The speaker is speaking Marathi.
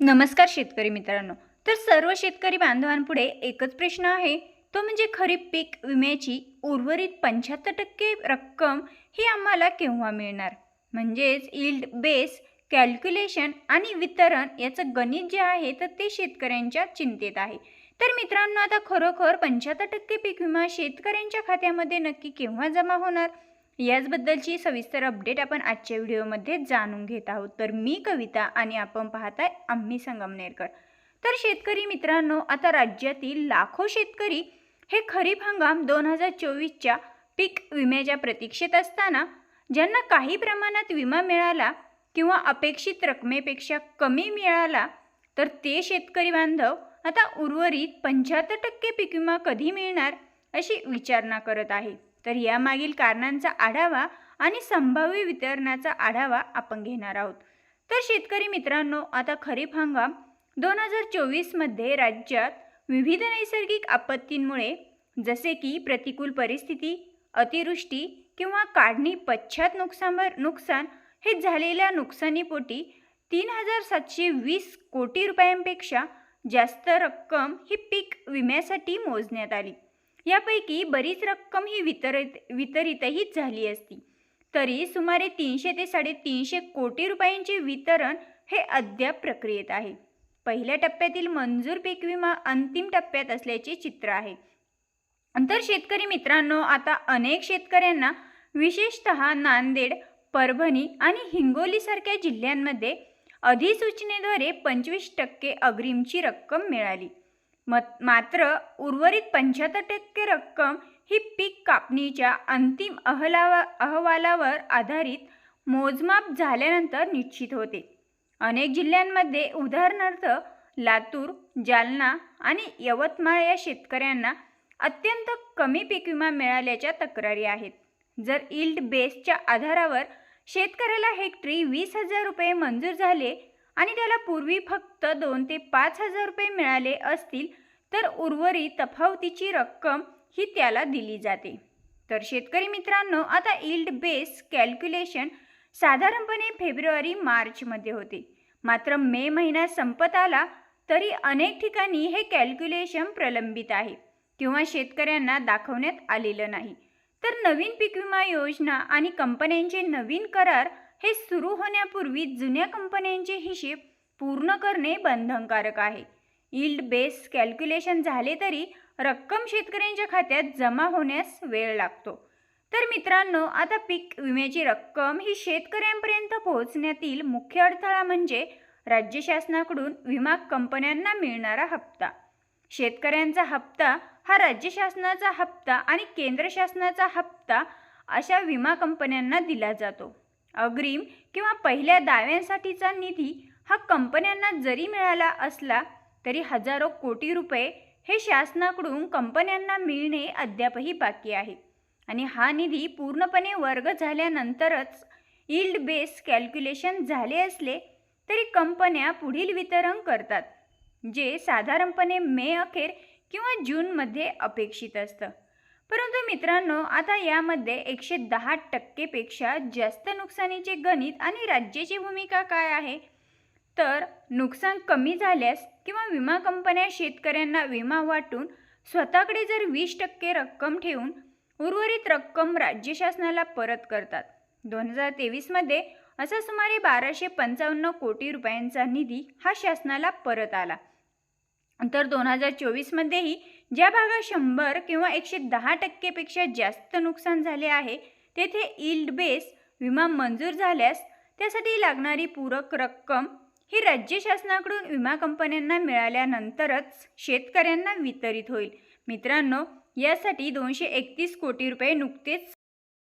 नमस्कार शेतकरी मित्रांनो. तर सर्व शेतकरी बांधवांपुढे एकच प्रश्न आहे. तो म्हणजे खरीप पीक विम्याची उर्वरित पंच्याहत्तर टक्के रक्कम ही आम्हाला केव्हा मिळणार? म्हणजेच इल्ड बेस कॅल्क्युलेशन आणि वितरण याचं गणित जे आहे तर ते शेतकऱ्यांच्या चिंतेत आहे. तर मित्रांनो आता खरोखर पंच्याहत्तर टक्के पीक विमा शेतकऱ्यांच्या खात्यामध्ये नक्की केव्हा जमा होणार? याचबद्दलची सविस्तर अपडेट आपण आजच्या व्हिडिओमध्ये जाणून घेत आहोत. तर मी कविता आणि आपण पाहताय आम्ही संगमनेरकर तर शेतकरी मित्रांनो आता राज्यातील लाखो शेतकरी हे खरीप हंगाम दोन हजार चोवीसच्या पीक विम्याच्या प्रतीक्षेत असताना ज्यांना काही प्रमाणात विमा मिळाला किंवा अपेक्षित रकमेपेक्षा कमी मिळाला तर ते शेतकरी बांधव आता उर्वरित पंच्याहत्तर टक्के पीक विमा कधी मिळणार अशी विचारणा करत आहे तर यामागील कारणांचा आढावा आणि संभाव्य वितरणाचा आढावा आपण घेणार आहोत. तर शेतकरी मित्रांनो आता खरीप हंगाम दोन हजार चोवीसमध्ये राज्यात विविध नैसर्गिक आपत्तींमुळे जसे की प्रतिकूल परिस्थिती अतिवृष्टी किंवा काढणी पश्चात नुकसानभर नुकसान हे झालेल्या नुकसानीपोटी तीन हजार सातशे वीस कोटी रुपयांपेक्षा जास्त रक्कम ही पीक विम्यासाठी मोजण्यात आली. यापैकी बरीच रक्कम ही वितरित वितरितही झाली असती. तरी सुमारे तीनशे ते साडेतीनशे कोटी रुपयांचे वितरण हे अद्याप प्रक्रियेत आहे. पहिल्या टप्प्यातील मंजूर पीक विमा अंतिम टप्प्यात असल्याचे चित्र आहे. तर शेतकरी मित्रांनो आता अनेक शेतकऱ्यांना विशेषत नांदेड परभणी आणि हिंगोलीसारख्या जिल्ह्यांमध्ये अधिसूचनेद्वारे पंचवीस टक्के अग्रिमची रक्कम मिळाली. मत मात्र उर्वरित पंच्याहत्तर टक्के रक्कम ही पीक कापणीच्या अंतिम अहलावा अहवालावर आधारित मोजमाप झाल्यानंतर निश्चित होते. अनेक जिल्ह्यांमध्ये उदाहरणार्थ लातूर जालना आणि यवतमाळ या शेतकऱ्यांना अत्यंत कमी पीक विमा मिळाल्याच्या तक्रारी आहेत. जर इल्ड बेसच्या आधारावर शेतकऱ्याला हेक्टरी वीस हजार रुपये मंजूर झाले आणि त्याला पूर्वी फक्त दोन ते पाच हजार रुपये मिळाले असतील तर उर्वरित तफावतीची रक्कम ही त्याला दिली जाते. तर शेतकरी मित्रांनो आता इल्ड बेस कॅल्क्युलेशन साधारणपणे फेब्रुवारी मार्चमध्ये होते. मात्र मे महिना संपत आला तरी अनेक ठिकाणी हे कॅल्क्युलेशन प्रलंबित आहे किंवा शेतकऱ्यांना दाखवण्यात आलेलं नाही. तर नवीन पीक विमा योजना आणि कंपन्यांचे नवीन करार हे सुरू होण्यापूर्वी जुन्या कंपन्यांचे हिशेब पूर्ण करणे बंधनकारक आहे. इल्ड बेस कॅल्क्युलेशन झाले तरी रक्कम शेतकऱ्यांच्या खात्यात जमा होण्यास वेळ लागतो. तर मित्रांनो आता पीक विम्याची रक्कम ही शेतकऱ्यांपर्यंत पोहोचण्यातील मुख्य अडथळा म्हणजे राज्य शासनाकडून विमा कंपन्यांना मिळणारा हप्ता. शेतकऱ्यांचा हप्ता हा राज्य शासनाचा हप्ता आणि केंद्र शासनाचा हप्ता अशा विमा कंपन्यांना दिला जातो. अग्रिम किंवा पहिल्या दाव्यांसाठीचा निधी हा कंपन्यांना जरी मिळाला असला तरी हजारो कोटी रुपये हे शासनाकडून कंपन्यांना मिळणे अद्यापही बाकी आहे. आणि हा निधी पूर्णपणे वर्ग झाल्यानंतरच इल्ड बेस कॅल्क्युलेशन झाले असले तरी कंपन्या पुढील वितरण करतात जे साधारणपणे मे अखेर किंवा जूनमध्ये अपेक्षित असतं. मित्रांनो आता यामध्ये एकशे दहा टक्केपेक्षा जास्त नुकसानीचे गणित आणि राज्याची भूमिका काय आहे? तर नुकसान कमी झाल्यास किंवा विमा कंपन्या शेतकऱ्यांना विमा वाटून स्वतःकडे जर वीस टक्के रक्कम ठेवून उर्वरित रक्कम राज्य शासनाला परत करतात. दोन हजार तेवीसमध्ये असा सुमारे बाराशे पंचावन्न कोटी रुपयांचा निधी हा शासनाला परत आला. तर दोन हजार चोवीसमध्येही ज्या भागात शंभर किंवा एकशे दहा टक्केपेक्षा जास्त नुकसान झाले आहे तेथे इल्ड बेस विमा मंजूर झाल्यास त्यासाठी लागणारी पूरक रक्कम ही राज्य शासनाकडून विमा कंपन्यांना मिळाल्यानंतरच शेतकऱ्यांना वितरित होईल. मित्रांनो यासाठी दोनशे एकतीस कोटी रुपये नुकतेच